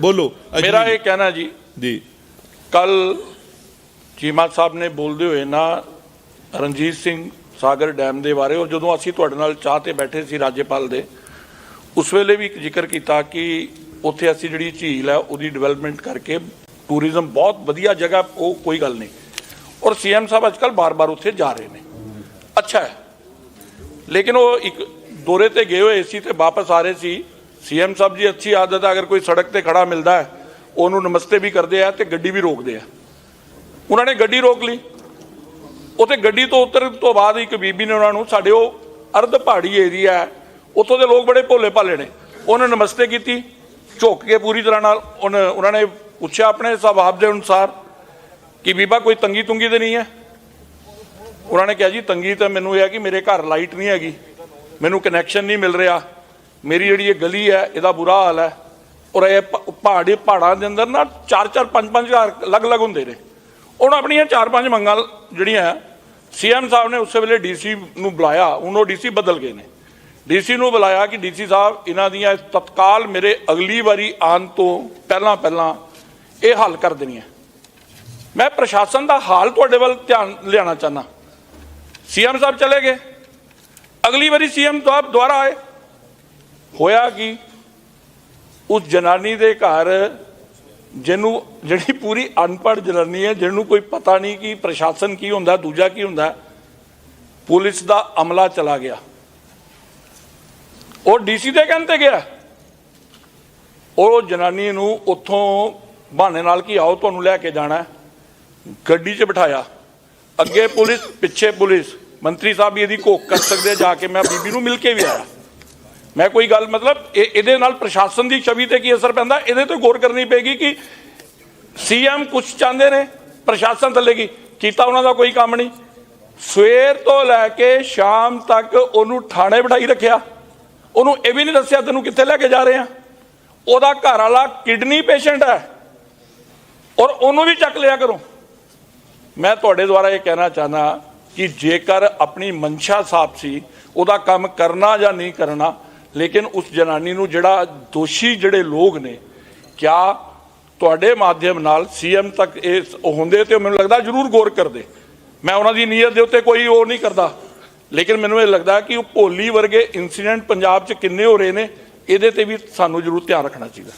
ਬੋਲੋ ਮੇਰਾ। ਇਹ ਕਹਿਣਾ ਜੀ ਜੀ। ਕੱਲ ਚੀਮਾ ਸਾਹਿਬ ਨੇ ਬੋਲਦੇ ਹੋਏ ਨਾ ਰਣਜੀਤ ਸਿੰਘ ਸਾਗਰ ਡੈਮ ਦੇ ਬਾਰੇ ਔਰ ਜਦੋਂ ਅਸੀਂ ਤੁਹਾਡੇ ਨਾਲ ਚਾਹ ਤੇ ਬੈਠੇ ਸੀ ਰਾਜੇਪਾਲ ਦੇ ਉਸ ਵੇਲੇ ਵੀ ਇੱਕ ਜ਼ਿਕਰ ਕੀਤਾ ਕਿ ਉੱਥੇ ਅਸੀਂ ਜਿਹੜੀ ਝੀਲ ਹੈ ਉਹਦੀ ਡਿਵੈਲਪਮੈਂਟ ਕਰਕੇ ਟੂਰਿਜ਼ਮ ਬਹੁਤ ਵਧੀਆ ਜਗ੍ਹਾ ਉਹ ਕੋਈ ਗੱਲ ਨਹੀਂ। ਔਰ ਸੀਐਮ ਸਾਹਿਬ ਅੱਜਕੱਲ ਬਾਰ-ਬਾਰ ਉੱਥੇ ਜਾ ਰਹੇ ਨੇ। ਅੱਛਾ ਹੈ। ਲੇਕਿਨ ਉਹ ਇੱਕ ਦੌਰੇ ਤੇ ਗਏ ਹੋਏ ਸੀ ਤੇ ਵਾਪਸ ਆ ਰਹੇ ਸੀ। ਸੀਐਮ ਸਾਹਿਬ ਜੀ, ਅੱਛੀ ਆਦਤ ਹੈ ਅਗਰ ਕੋਈ ਸੜਕ ਤੇ ਖੜਾ ਮਿਲਦਾ ਹੈ, ਉਹਨੂੰ ਨਮਸਤੇ ਵੀ ਕਰਦੇ ਆ ਤੇ ਗੱਡੀ ਵੀ ਰੋਕਦੇ ਆ। ਉਹਨਾਂ ਨੇ ਗੱਡੀ ਰੋਕ ਲਈ। ਉਥੇ ਗੱਡੀ ਤੋਂ ਉਤਰਨ ਤੋਂ ਬਾਅਦ ਇੱਕ ਬੀਬੀ ਨੇ ਉਹਨਾਂ ਨੂੰ, ਸਾਡੇ ਉਹ ਅਰਧ ਪਹਾੜੀ ਏਰੀਆ ਹੈ, ਉੱਥੋਂ ਦੇ ਲੋਕ ਬੜੇ ਭੋਲੇ ਭਾਲੇ ਨੇ। ਉਹਨਾਂ ਨਮਸਤੇ ਕੀਤੀ, ਝੁੱਕ ਕੇ ਪੂਰੀ ਤਰ੍ਹਾਂ ਨਾਲ ਉਹਨ- ਉਹਨਾਂ ਨੇ ਪੁੱਛਿਆ ਆਪਣੇ ਸੁਭਾਅ ਦੇ ਅਨੁਸਾਰ ਕਿ ਬੀਬਾ ਕੋਈ ਤੰਗੀ ਤੁੰਗੀ ਤੇ ਨਹੀਂ ਹੈ? ਉਹਨਾਂ ਨੇ ਕਿਹਾ ਜੀ, ਤੰਗੀ ਤਾਂ ਮੈਨੂੰ ਇਹ ਹੈ ਕਿ ਮੇਰੇ ਘਰ ਲਾਈਟ ਨਹੀਂ ਹੈਗੀ, ਮੈਨੂੰ ਕਨੈਕਸ਼ਨ ਨਹੀਂ ਮਿਲ ਰਿਹਾ। ਮੇਰੀ ਜਿਹੜੀ ਇਹ ਗਲੀ ਹੈ, ਇਹਦਾ ਬੁਰਾ ਹਾਲ ਹੈ। ਔਰ ਇਹ ਪਹਾੜੀ ਪਹਾੜਾਂ ਦੇ ਅੰਦਰ ਨਾ ਚਾਰ ਚਾਰ ਪੰਜ ਪੰਜ ਘਰ ਅਲੱਗ-ਅਲੱਗ ਹੁੰਦੇ ਨੇ। ਉਹਨਾਂ ਆਪਣੀਆਂ ਚਾਰ ਪੰਜ ਮੰਗਾਂ ਜਿਹੜੀਆਂ ਸੀਐਮ ਸਾਹਿਬ ਨੇ ਉਸੇ ਵੇਲੇ ਡੀਸੀ ਨੂੰ ਬੁਲਾਇਆ, ਹੁਣ ਉਹ ਡੀਸੀ ਬਦਲ ਗਏ ਨੇ। ਡੀਸੀ ਨੂੰ ਬੁਲਾਇਆ ਕਿ ਡੀਸੀ ਸਾਹਿਬ, ਇਹਨਾਂ ਦੀਆਂ ਤਤਕਾਲ ਮੇਰੇ ਅਗਲੀ ਵਾਰੀ ਆਉਣ ਤੋਂ ਪਹਿਲਾਂ ਪਹਿਲਾਂ ਇਹ ਹੱਲ ਕਰ ਦੇਣੀਆਂ। ਮੈਂ ਪ੍ਰਸ਼ਾਸਨ ਦਾ ਹਾਲ ਤੁਹਾਡੇ ਵੱਲ ਧਿਆਨ ਲਿਆਉਣਾ ਚਾਹਨਾ ਸੀਐਮ ਸਾਹਿਬ ਚਲੇ ਗਏ। ਅਗਲੀ ਵਾਰੀ ਸੀਐਮ ਸਾਹਿਬ ਦੁਬਾਰਾ ਆਏ। ਹੋਇਆ ਕੀ? ਉਸ ਜਨਾਨੀ ਦੇ ਘਰ ਜਿਹਨੂੰ, ਜਿਹੜੀ ਪੂਰੀ ਅਨਪੜ੍ਹ ਜਨਾਨੀ ਹੈ, ਜਿਹਨੂੰ ਕੋਈ ਪਤਾ ਨਹੀਂ ਕਿ, ਪ੍ਰਸ਼ਾਸਨ ਕੀ ਹੁੰਦਾ, ਦੂਜਾ ਕੀ ਹੁੰਦਾ, ਪੁਲਿਸ ਦਾ ਅਮਲਾ ਚਲਾ ਗਿਆ। ਉਹ ਡੀਸੀ ਦੇ ਕਹਿਣ ਤੇ ਗਿਆ। ਉਹ ਜਨਾਨੀ ਨੂੰ ਉੱਥੋਂ ਬਹਾਨੇ ਨਾਲ ਕੀ ਆਓ ਤੁਹਾਨੂੰ ਲੈ ਕੇ ਜਾਣਾ ਗੱਡੀ 'ਚ ਬਿਠਾਇਆ। ਅੱਗੇ ਪੁਲਿਸ, ਪਿੱਛੇ ਪੁਲਿਸ। ਮੰਤਰੀ ਸਾਹਿਬ ਵੀ ਇਹਦੀ ਘੋਖ ਕਰ ਸਕਦੇ ਜਾ ਕੇ ਮੈਂ ਬੀਬੀ ਨੂੰ ਮਿਲ ਕੇ ਵੀ ਆਇਆ। ਮੈਂ ਕੋਈ ਗੱਲ ਮਤਲਬ ਇਹ ਇਹਦੇ ਨਾਲ ਪ੍ਰਸ਼ਾਸਨ ਦੀ ਛਵੀ ਤੇ ਕੀ ਅਸਰ ਪੈਂਦਾ? ਇਹਦੇ ਤੇ ਗੌਰ ਕਰਨੀ ਪਏਗੀ ਕਿ ਸੀਐਮ ਕੁਝ ਚਾਹੁੰਦੇ ਨੇ, ਪ੍ਰਸ਼ਾਸਨ ਥੱਲੇ ਕੀ? ਕੀਤਾ ਉਹਨਾਂ ਦਾ ਕੋਈ ਕੰਮ ਨਹੀਂ। ਸਵੇਰ ਤੋਂ ਲੈ ਕੇ ਸ਼ਾਮ ਤੱਕ ਉਹਨੂੰ ਥਾਣੇ ਬਿਠਾਈ ਰੱਖਿਆ। ਉਹਨੂੰ ਇਹ ਵੀ ਨਹੀਂ ਦੱਸਿਆ ਤੈਨੂੰ ਕਿੱਥੇ ਲੈ ਕੇ ਜਾ ਰਹੇ ਆ। ਉਹਦਾ ਘਰ ਵਾਲਾ ਕਿਡਨੀ ਪੇਸ਼ੈਂਟ ਹੈ। ਔਰ ਉਹਨੂੰ ਵੀ ਚੱਕ ਲਿਆ ਕਰੋ। ਮੈਂ ਤੁਹਾਡੇ ਦੁਆਰਾ ਇਹ ਕਹਿਣਾ ਚਾਹਨਾ ਕਿ ਜੇਕਰ ਆਪਣੀ ਮਨਸ਼ਾ ਸਾਫ਼ ਸੀ, ਉਹਦਾ ਕੰਮ ਕਰਨਾ ਜਾਂ ਨਹੀਂ ਕਰਨਾ ਲੇਕਿਨ ਉਸ ਜਨਾਨੀ ਨੂੰ ਜਿਹੜਾ ਦੋਸ਼ੀ ਜਿਹੜੇ ਲੋਕ ਨੇ, ਕਿਆ ਤੁਹਾਡੇ ਮਾਧਿਅਮ ਨਾਲ ਸੀਐਮ ਤੱਕ ਇਹ ਉਹ ਹੁੰਦੇ ਤੇ ਮੈਨੂੰ ਲੱਗਦਾ ਜ਼ਰੂਰ ਗੌਰ ਕਰਦੇ। ਮੈਂ ਉਹਨਾਂ ਦੀ ਨੀਅਤ ਦੇ ਉੱਤੇ ਕੋਈ ਉਹ ਨਹੀਂ ਕਰਦਾ। ਲੇਕਿਨ ਮੈਨੂੰ ਇਹ ਲੱਗਦਾ ਕਿ ਉਹ ਭੋਲੀ ਵਰਗੇ ਇਨਸੀਡੈਂਟ ਪੰਜਾਬ 'ਚ ਕਿੰਨੇ ਹੋ ਰਹੇ ਨੇ, ਇਹਦੇ ਤੇ ਵੀ ਸਾਨੂੰ ਜ਼ਰੂਰ ਧਿਆਨ ਰੱਖਣਾ ਚਾਹੀਦਾ।